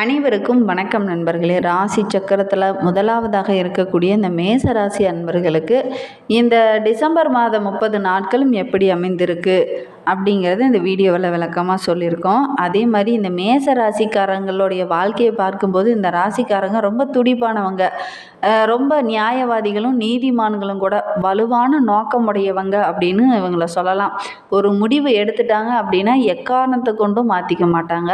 அனைவருக்கும் வணக்கம் நண்பர்களே. ராசி சக்கரத்தில் முதலாவதாக இருக்கக்கூடிய இந்த மேச ராசி அன்பர்களுக்கு இந்த டிசம்பர் மாதம் முப்பது நாட்களும் எப்படி அமைந்திருக்கு? அப்படிங்கிறது இந்த வீடியோவில் விளக்கமாக சொல்லியிருக்கோம். அதே மாதிரி இந்த மேச ராசிக்காரங்களுடைய வாழ்க்கையை பார்க்கும்போது இந்த ராசிக்காரங்க ரொம்ப துடிப்பானவங்க. ரொம்ப நியாயவாதிகளும் நீதிமான்களும் கூட வலுவான நோக்கமுடையவங்க அப்படின்னு இவங்கள சொல்லலாம். ஒரு முடிவு எடுத்துட்டாங்க அப்படின்னா எக்காரணத்தை கொண்டும் மாற்றிக்க மாட்டாங்க.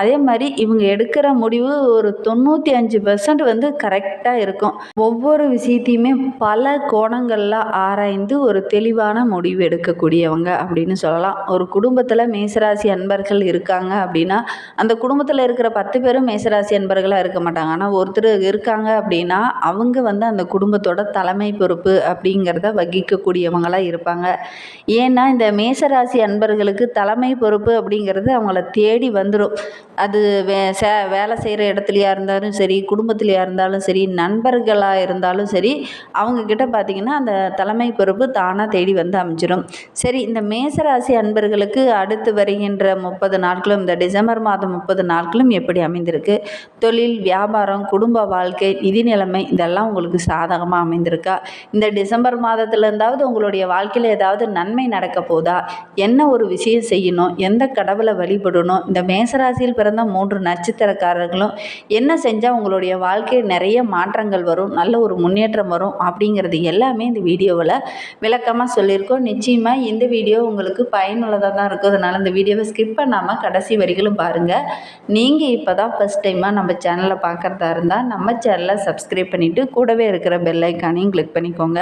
அதே மாதிரி இவங்க எடுக்கிற முடிவு ஒரு தொண்ணூற்றி அஞ்சு பெர்சன்ட் வந்து கரெக்டாக இருக்கும். ஒவ்வொரு விஷயத்தையுமே பல கோணங்களில் ஆராய்ந்து ஒரு தெளிவான முடிவு எடுக்கக்கூடியவங்க அப்படின்னு சொல்லலாம். ஒரு குடும்பத்தில் மேசராசி அன்பர்கள் இருக்காங்க அப்படின்னா அந்த குடும்பத்தில் இருக்கிற பத்து பேரும் மேசராசி அன்பர்களாக இருக்க மாட்டாங்க. ஆனால் ஒருத்தர் இருக்காங்க அப்படின்னா அவங்க வந்து அந்த குடும்பத்தோட தலைமை பொறுப்பு அப்படிங்கிறத வகிக்கக்கூடியவங்களாக இருப்பாங்க. ஏன்னா இந்த மேசராசி அன்பர்களுக்கு தலைமை பொறுப்பு அப்படிங்கிறது அவங்கள தேடி வந்துடும் அது வே சே வேலை செய்கிற இடத்துலையா இருந்தாலும் சரி குடும்பத்துலையா இருந்தாலும் சரி நண்பர்களாக இருந்தாலும் சரி அவங்கக்கிட்ட பார்த்திங்கன்னா அந்த தலைமை பொறுப்பு தானாக தேடி வந்து அமைஞ்சிடும் சரி இந்த மே மேசராசி அன்பர்களுக்கு அடுத்து வருகின்ற முப்பது நாட்களும் இந்த டிசம்பர் மாதம் முப்பது நாட்களும் எப்படி அமைந்திருக்கு? தொழில் வியாபாரம் குடும்ப வாழ்க்கை நிதி நிலைமை இதெல்லாம் உங்களுக்கு சாதகமாக அமைந்திருக்கா? இந்த டிசம்பர் மாதத்துலேருந்தாவது உங்களுடைய வாழ்க்கையில் ஏதாவது நன்மை நடக்க போதா? என்ன ஒரு விஷயம் செய்யணும்? எந்த கடவுளை வழிபடணும்? இந்த மேசராசியில் பிறந்த மூன்று நட்சத்திரக்காரர்களும் என்ன செஞ்சால் உங்களுடைய வாழ்க்கையில் நிறைய மாற்றங்கள் வரும் நல்ல ஒரு முன்னேற்றம் வரும் அப்படிங்கிறது எல்லாமே இந்த வீடியோவில் விளக்கமாக சொல்லியிருக்கோம். நிச்சயமாக இந்த வீடியோ உங்களுக்கு பயனுள்ளதாக தான் இருக்கும். அதனால் இந்த வீடியோவை ஸ்கிப் பண்ணாமல் கடைசி வரிகளும் பாருங்கள் நீங்கள் இப்போ தான் ஃபஸ்ட் டைமாக நம்ம சேனலை பார்க்குறதா இருந்தால் நம்ம சேனலை சப்ஸ்கிரைப் பண்ணிவிட்டு கூடவே இருக்கிற பெல்லைக்கானையும் கிளிக் பண்ணிக்கோங்க.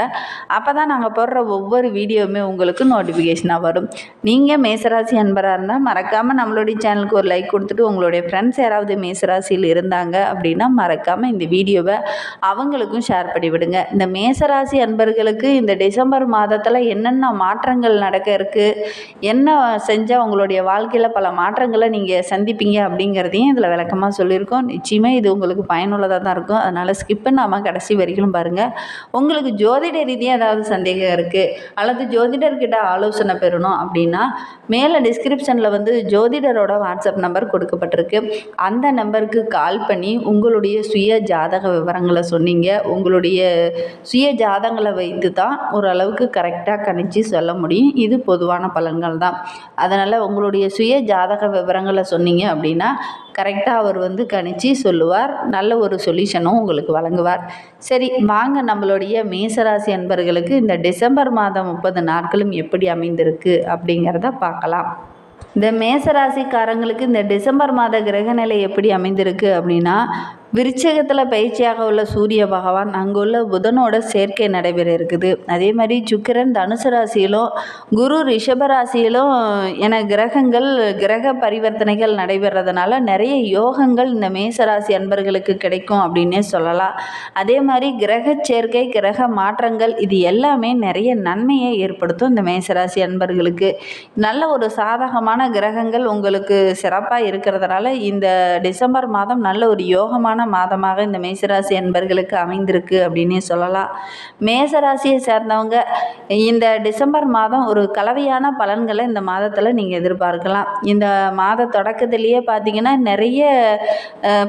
அப்போ தான் நாங்கள் போடுற ஒவ்வொரு வீடியோவுமே உங்களுக்கு நோட்டிஃபிகேஷனாக வரும். நீங்கள் மேசராசி அன்பராக இருந்தால் மறக்காமல் நம்மளுடைய சேனலுக்கு ஒரு லைக் கொடுத்துட்டு உங்களுடைய ஃப்ரெண்ட்ஸ் யாராவது மேசராசியில் இருந்தாங்க அப்படின்னா மறக்காமல் இந்த வீடியோவை அவங்களுக்கும் ஷேர் பண்ணிவிடுங்க இந்த மேசராசி அன்பர்களுக்கு இந்த டிசம்பர் மாதத்தில் என்னென்ன மாற்றங்கள் நடக்க இருக்குது என்ன செஞ்சால் உங்களுடைய வாழ்க்கையில் பல மாற்றங்களை நீங்கள் சந்திப்பீங்க அப்படிங்கிறதையும் இதில் விளக்கமாக சொல்லியிருக்கோம். நிச்சயமாக இது உங்களுக்கு பயனுள்ளதாக தான் இருக்கும். அதனால் ஸ்கிப் பண்ணாமல் கடைசி வரைக்கும் பாருங்கள் உங்களுக்கு ஜோதிட ரீதியாக ஏதாவது சந்தேகம் இருக்குது அல்லது ஜோதிடர்கிட்ட ஆலோசனை பெறணும் அப்படின்னா மேலே டிஸ்கிரிப்ஷனில் வந்து ஜோதிடரோட வாட்ஸ்அப் நம்பர் கொடுக்கப்பட்டிருக்கு. அந்த நம்பருக்கு கால் பண்ணி உங்களுடைய சுய ஜாதக விவரங்களை சொன்னீங்க. உங்களுடைய சுய ஜாதகங்களை வைத்து தான் ஓரளவுக்கு கரெக்டாக கணிச்சு சொல்ல முடியும். இது பொதுவாக பொதுவான பலன்கள் தான் அதனால் உங்களுடைய சுய ஜாதக விவரங்களை சொன்னீங்க அப்படின்னா கரெக்டாக அவர் வந்து கணிச்சு சொல்லுவார். நல்ல ஒரு சொல்யூஷனும் உங்களுக்கு வழங்குவார். சரி வாங்க நம்மளுடைய மேசராசி அன்பர்களுக்கு இந்த டிசம்பர் மாதம் முப்பது நாட்களும் எப்படி அமைந்திருக்கு அப்படிங்கிறத பார்க்கலாம். இந்த மேசராசிக்காரங்களுக்கு இந்த டிசம்பர் மாத கிரகநிலை எப்படி அமைந்திருக்கு அப்படின்னா விருச்சகத்தில் பயிற்சியாக உள்ள சூரிய பகவான் அங்குள்ள புதனோட சேர்க்கை நடைபெற இருக்குது. அதே மாதிரி சுக்கிரன் தனுசு ராசியிலும் குரு ரிஷப ராசியிலும் என கிரகங்கள் கிரக பரிவர்த்தனைகள் நடைபெறதுனால நிறைய யோகங்கள் இந்த மேசராசி அன்பர்களுக்கு கிடைக்கும் அப்படின்னே சொல்லலாம். அதே மாதிரி கிரக சேர்க்கை கிரக மாற்றங்கள் இது எல்லாமே நிறைய நன்மையை ஏற்படுத்தும் இந்த மேசராசி அன்பர்களுக்கு. நல்ல ஒரு சாதகமான கிரகங்கள் உங்களுக்கு சிறப்பாக இருக்கிறதுனால இந்த டிசம்பர் மாதம் நல்ல ஒரு யோகமான மாதமாக இந்த மேசராசி அன்பர்களுக்கு அமைந்திருக்கு அப்படின்னே சொல்லலாம். மேசராசியை சேர்ந்தவங்க இந்த டிசம்பர் மாதம் ஒரு கலவையான பலன்களை இந்த மாதத்தில் நீங்கள் எதிர்பார்க்கலாம். இந்த மாத தொடக்கத்திலேயே பார்த்தீங்கன்னா நிறைய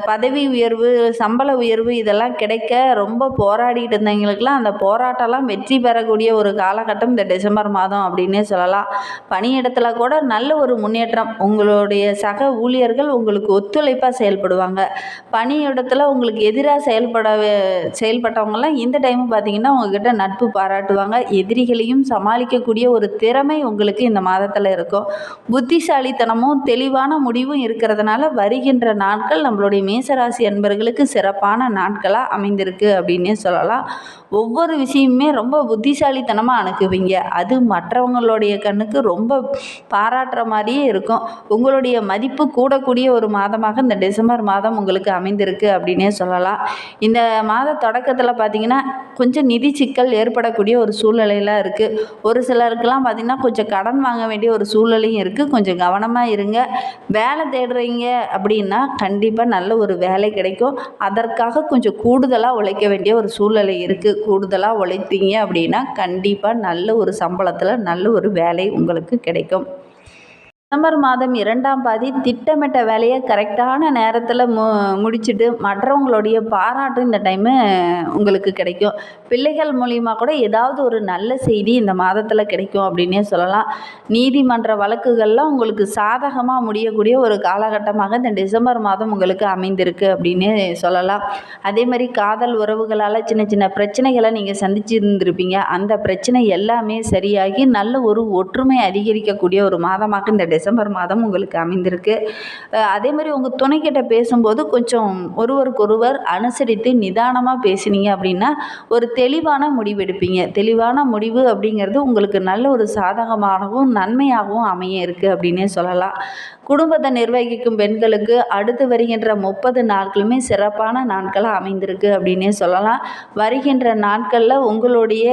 பதவி உயர்வு சம்பள உயர்வு இதெல்லாம் கிடைக்க ரொம்ப போராடிட்டு இருந்தவங்களுக்கெல்லாம் அந்த போராட்டம்லாம் வெற்றி பெறக்கூடிய ஒரு காலகட்டம் இந்த டிசம்பர் மாதம் அப்படின்னே சொல்லலாம். பணியிடத்தில் கூட நல்ல ஒரு முன்னேற்றம். உங்களுடைய சக ஊழியர்கள் உங்களுக்கு ஒத்துழைப்பாக செயல்படுவாங்க. பணியிடத்தில் உங்களுக்கு எதிராக செயல்பட செயல்பட்டவங்கலாம் இந்த டைம் பார்த்தீங்கன்னா உங்ககிட்ட நட்பு பாராட்டுவாங்க. எதிரிகளையும் சமாளிக்கக்கூடிய ஒரு திறமை உங்களுக்கு இந்த மாதத்தில் இருக்கும். புத்திசாலித்தனமும் தெளிவான முடிவும் இருக்கிறதுனால வருகின்ற நாட்கள் நம்மளுடைய மேசராசி அன்பர்களுக்கு சிறப்பான நாட்களாக அமைந்திருக்கு அப்படின்னே சொல்லலாம். ஒவ்வொரு விஷயமுமே ரொம்ப புத்திசாலித்தனமாக அணுக்குவீங்க அது மற்றவங்களுடைய கண்ணுக்கு ரொம்ப பாராட்டுற மாதிரியே இருக்கும். உங்களுடைய மதிப்பு கூடக்கூடிய ஒரு மாதமாக இந்த டிசம்பர் மாதம் உங்களுக்கு அமைந்திருக்கு அப்படின்னே சொல்லலாம். இந்த மாத தொடக்கத்தில் பார்த்தீங்கன்னா கொஞ்சம் நிதி சிக்கல் ஏற்படக்கூடிய ஒரு சூழ்நிலையெல்லாம் இருக்குது ஒரு சிலருக்கெல்லாம் பார்த்திங்கன்னா கொஞ்சம் கடன் வாங்க வேண்டிய ஒரு சூழ்நிலையும் இருக்குது கொஞ்சம் கவனமாக இருங்க. வேலை தேடுறீங்க அப்படின்னா கண்டிப்பாக நல்ல ஒரு வேலை கிடைக்கும். அதற்காக கொஞ்சம் கூடுதலாக உழைக்க வேண்டிய ஒரு சூழ்நிலை இருக்குது கூடுதலாக உழைத்தீங்க அப்படின்னா கண்டிப்பாக நல்ல ஒரு சம்பளத்தில் நல்ல ஒரு வேலை உங்களுக்கு கிடைக்கும். டிசம்பர் மாதம் இரண்டாம் பாதி திட்டமிட்ட வேலையை கரெக்டான நேரத்தில் மு முடிச்சுட்டு மற்றவங்களுடைய பாராட்டும் இந்த டைமு உங்களுக்கு கிடைக்கும். பிள்ளைகள் மூலிமா கூட ஏதாவது ஒரு நல்ல செய்தி இந்த மாதத்தில் கிடைக்கும் அப்படின்னே சொல்லலாம். நீதிமன்ற வழக்குகள்லாம் உங்களுக்கு சாதகமாக முடியக்கூடிய ஒரு காலகட்டமாக இந்த டிசம்பர் மாதம் உங்களுக்கு அமைந்திருக்கு அப்படின்னே சொல்லலாம். அதே மாதிரி காதல் உறவுகளால் சின்ன சின்ன பிரச்சனைகளை நீங்கள் சந்திச்சிருந்துருப்பீங்க. அந்த பிரச்சனை எல்லாமே சரியாகி நல்ல ஒரு ஒற்றுமை அதிகரிக்கக்கூடிய ஒரு மாதமாக இந்த டிசம்பர் டிசம்பர் மாதம் உங்களுக்கு அமைந்திருக்கு. அதே மாதிரி உங்கள் துணைக்கிட்ட பேசும்போது கொஞ்சம் ஒருவருக்கொருவர் அனுசரித்து நிதானமாக பேசினீங்க அப்படின்னா ஒரு தெளிவான முடிவெடுப்பீங்க தெளிவான முடிவு அப்படிங்கிறது உங்களுக்கு நல்ல ஒரு சாதகமாகவும் நன்மையாகவும் அமைய இருக்குது அப்படின்னே சொல்லலாம். குடும்பத்தை நிர்வகிக்கும் பெண்களுக்கு அடுத்து வருகின்ற முப்பது நாட்களுமே சிறப்பான நாட்களாக அமைந்திருக்கு அப்படின்னே சொல்லலாம். வருகின்ற நாட்களில் உங்களுடைய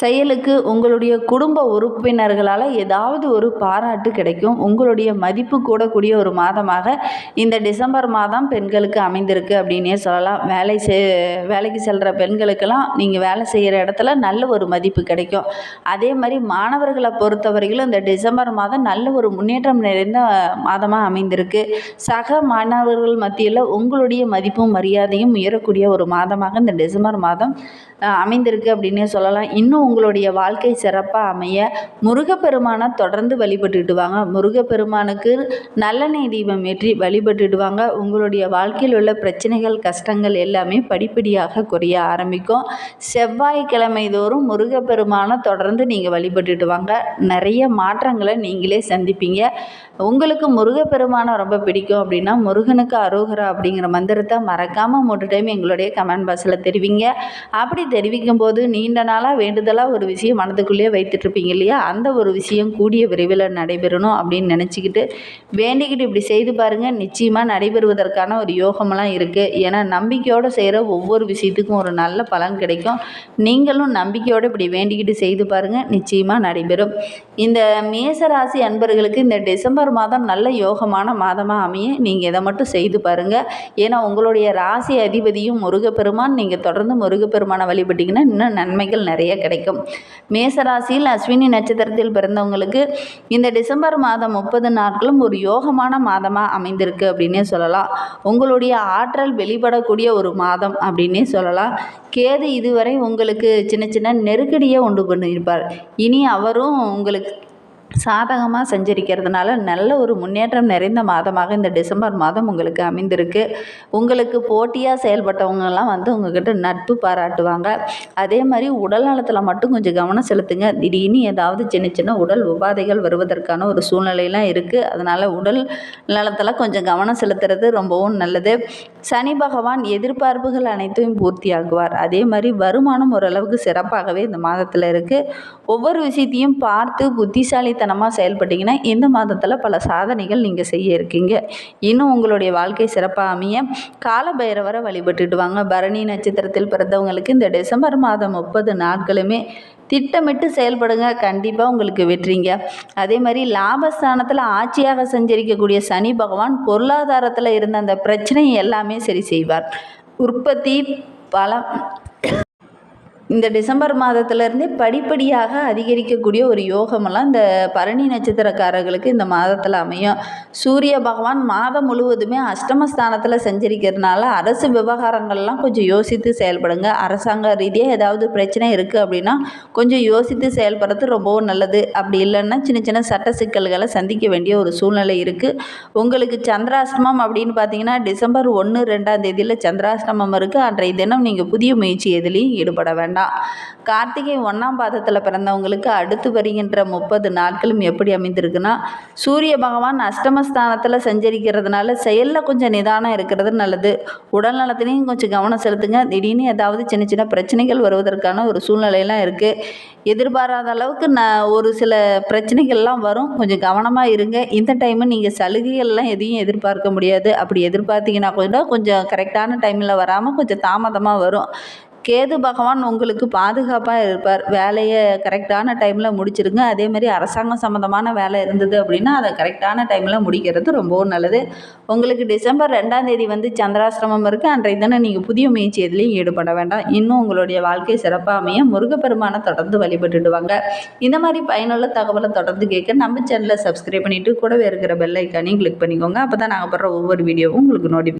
செயலுக்கு உங்களுடைய குடும்ப உறுப்பினர்களால் ஏதாவது ஒரு பாராட்டு கிடைக்கும். உங்களுடைய மதிப்பு கூடக்கூடிய ஒரு மாதமாக இந்த டிசம்பர் மாதம் பெண்களுக்கு அமைந்திருக்கு அப்படின்னே சொல்லலாம். வேலை செய் வேலைக்கு செல்கிற பெண்களுக்கெல்லாம் நீங்கள் வேலை செய்கிற இடத்துல நல்ல ஒரு மதிப்பு கிடைக்கும். அதே மாதிரி மாணவர்களை பொறுத்தவரையிலும் இந்த டிசம்பர் மாதம் நல்ல ஒரு முன்னேற்றம் நிறைந்த மாதமாக அமைந்திருக்கு. சக மாணவர்கள் மத்தியில் உங்களுடைய மதிப்பும் மரியாதையும் உயரக்கூடிய ஒரு மாதமாக இந்த டிசம்பர் மாதம் அமைந்திருக்கு அப்படின்னே சொல்லலாம். இன்னும் உங்களுடைய வாழ்க்கை சிறப்பாக அமைய முருகப்பெருமானை தொடர்ந்து வழிபட்டுட்டு வாங்க முருகப்பெருமானுக்கு நல்லெண்ணெய் தீபம் ஏற்றி வழிபட்டுட்டு வாங்க உங்களுடைய வாழ்க்கையில் உள்ள பிரச்சனைகள் கஷ்டங்கள் எல்லாமே படிப்படியாக குறைய ஆரம்பிக்கும். செவ்வாய்க்கிழமை தோறும் முருகப்பெருமானை தொடர்ந்து நீங்கள் வழிபட்டுட்டு வாங்க நிறைய மாற்றங்களை நீங்களே சந்திப்பீங்க. உங்களுக்கு முருகப்பெருமானை ரொம்ப பிடிக்கும் அப்படின்னா முருகனுக்கு அரோகரா அப்படிங்கிற மந்திரத்தை மறக்காமல் மூன்று டைம் எங்களுடைய கமெண்ட் பாக்ஸில் தெரிவிங்க. அப்படி தெரிவிக்கும் போது நீண்ட நாளாக வேண்டுதல் வேண்டுதலாக ஒரு விஷயம் மனதுக்குள்ளேயே வைத்துட்ருப்பீங்க இல்லையா? அந்த ஒரு விஷயம் கூடிய விரைவில் நடைபெறணும் அப்படின்னு நினச்சிக்கிட்டு வேண்டிக்கிட்டு இப்படி செய்து பாருங்கள் நிச்சயமாக நடைபெறுவதற்கான ஒரு யோகமெல்லாம் இருக்குது ஏன்னா நம்பிக்கையோடு செய்கிற ஒவ்வொரு விஷயத்துக்கும் ஒரு நல்ல பலன் கிடைக்கும். நீங்களும் நம்பிக்கையோடு இப்படி வேண்டிக்கிட்டு செய்து பாருங்கள் நிச்சயமாக நடைபெறும். இந்த மேசராசி அன்பர்களுக்கு இந்த டிசம்பர் மாதம் நல்ல யோகமான மாதமாக அமைய நீங்கள் இதை மட்டும் செய்து பாருங்கள் ஏன்னா உங்களுடைய ராசி அதிபதியும் முருகப்பெருமான். நீங்கள் தொடர்ந்து முருகப்பெருமானை வழிபட்டிங்கன்னா இன்னும் நன்மைகள் நிறைய கிடைக்கும். மேசராசியில் அஸ்வினி நட்சத்திரத்தில் பிறந்தவங்களுக்கு இந்த டிசம்பர் மாதம் முப்பது நாட்களும் ஒரு யோகமான மாதமாக அமைந்திருக்கு அப்படின்னே சொல்லலாம். உங்களுடைய ஆற்றல் வெளிப்படக்கூடிய ஒரு மாதம் அப்படின்னே சொல்லலாம். கேது இதுவரை உங்களுக்கு சின்ன சின்ன நெருக்கடியை உண்டு பண்ணியிருப்பார். இனி அவரும் உங்களுக்கு சாதகமாக சஞ்சரிக்கிறதுனால நல்ல ஒரு முன்னேற்றம் நிறைந்த மாதமாக இந்த டிசம்பர் மாதம் உங்களுக்கு அமைந்திருக்கு. உங்களுக்கு போட்டியாக செயல்பட்டவங்கெல்லாம் வந்து உங்ககிட்ட நட்பு பாராட்டுவாங்க. அதே மாதிரி உடல் நலத்தில் மட்டும் கொஞ்சம் கவனம் செலுத்துங்க. திடீர்னு ஏதாவது சின்ன சின்ன உடல் உபாதைகள் வருவதற்கான ஒரு சூழ்நிலையெல்லாம் இருக்குது அதனால் உடல் நலத்தில் கொஞ்சம் கவனம் செலுத்துறது ரொம்பவும் நல்லது. சனி பகவான் எதிர்பார்ப்புகள் அனைத்தையும் பூர்த்தியாகுவார் அதே மாதிரி வருமானம் ஓரளவுக்கு சிறப்பாகவே இந்த மாதத்தில் இருக்குது ஒவ்வொரு விஷயத்தையும் பார்த்து புத்திசாலி புத்திசாலித்தனமாக செயல்பட்டீங்கன்னா இந்த மாதத்தில் பல சாதனைகள் நீங்கள் செய்ய இருக்கீங்க. இன்னும் உங்களுடைய வாழ்க்கை சிறப்பாக அமைய கால பைரவரை வழிபட்டுட்டு வாங்க. பரணி நட்சத்திரத்தில் பிறந்தவங்களுக்கு இந்த டிசம்பர் மாதம் முப்பது நாட்களுமே திட்டமிட்டு செயல்படுங்க. கண்டிப்பாக உங்களுக்கு வெற்றிங்க. அதே மாதிரி லாபஸ்தானத்தில் ஆட்சியாக சஞ்சரிக்கக்கூடிய சனி பகவான் பொருளாதாரத்தில் இருந்த அந்த பிரச்சனையை எல்லாமே சரி செய்வார். உற்பத்தி பலம் இந்த டிசம்பர் மாதத்துலேருந்தே படிப்படியாக அதிகரிக்கக்கூடிய ஒரு யோகமெல்லாம் இந்த பரணி நட்சத்திரக்காரர்களுக்கு இந்த மாதத்தில் அமையும். சூரிய பகவான் மாதம் முழுவதுமே அஷ்டமஸ்தானத்தில் செஞ்சிருக்கிறதுனால அரசு விவகாரங்கள்லாம் கொஞ்சம் யோசித்து செயல்படுங்க. அரசாங்க ரீதியாக ஏதாவது பிரச்சனை இருக்குது அப்படின்னா கொஞ்சம் யோசித்து செயல்படுறது ரொம்பவும் நல்லது. அப்படி இல்லைன்னா சின்ன சின்ன சட்ட சிக்கல்களை சந்திக்க வேண்டிய ஒரு சூழ்நிலை இருக்குது உங்களுக்கு சந்திராஷ்டமம் அப்படின்னு பார்த்தீங்கன்னா டிசம்பர் ஒன்று ரெண்டாம் தேதியில் சந்திராஷ்டமம் இருக்குது அன்றைய தினம் நீங்கள் புதிய முயற்சி எதுலேயும் ஈடுபட வேண்டாம். கார்த்திகை ஒன்றாம் பாதத்தில் பிறந்தவங்களுக்கு அடுத்து வருகின்ற முப்பது நாட்களும் எப்படி அமைந்திருக்குன்னா சூரிய பகவான் அஷ்டமஸ்தானத்தில் சஞ்சரிக்கிறதுனால செயலில் கொஞ்சம் நிதானம் இருக்கிறது நல்லது. உடல் நலத்திலையும் கொஞ்சம் கவனம் செலுத்துங்க. திடீர்னு ஏதாவது சின்ன சின்ன பிரச்சனைகள் வருவதற்கான ஒரு சூழ்நிலையெல்லாம் இருக்குது எதிர்பாராத அளவுக்கு நான் ஒரு சில பிரச்சனைகள்லாம் வரும். கொஞ்சம் கவனமாக இருங்க. இந்த டைமு நீங்கள் சலுகைகள்லாம் எதையும் எதிர்பார்க்க முடியாது. அப்படி எதிர்பார்த்தீங்கன்னா கூட கொஞ்சம் கரெக்டான டைமில் வராமல் கொஞ்சம் தாமதமாக வரும். கேது பகவான் உங்களுக்கு பாதுகாப்பாக இருப்பார். வேலையை கரெக்டான டைமில் முடிச்சிருங்க. அதே மாதிரி அரசாங்கம் சம்மந்தமான வேலை இருந்தது அப்படின்னா அதை கரெக்டான டைமில் முடிக்கிறது ரொம்பவும் நல்லது. உங்களுக்கு டிசம்பர் ரெண்டாம் தேதி வந்து சந்திராசிரமம் இருக்குது அன்றைய தினம் நீங்கள் புதிய முயற்சி எதுலேயும் ஈடுபட வேண்டாம். இன்னும் உங்களுடைய வாழ்க்கை சிறப்பாக அமைய முருகப்பெருமானை தொடர்ந்து வழிபட்டுடுவாங்க. இந்த மாதிரி பயனுள்ள தகவலை தொடர்ந்து கேட்க நம்ம சேனலை சப்ஸ்கிரைப் பண்ணிவிட்டு கூடவே இருக்கிற பெல் ஐக்கானையும் கிளிக் பண்ணிக்கோங்க. அப்போ தான் நாங்கள் போடுற ஒவ்வொரு வீடியோவும் உங்களுக்கு நோட்டி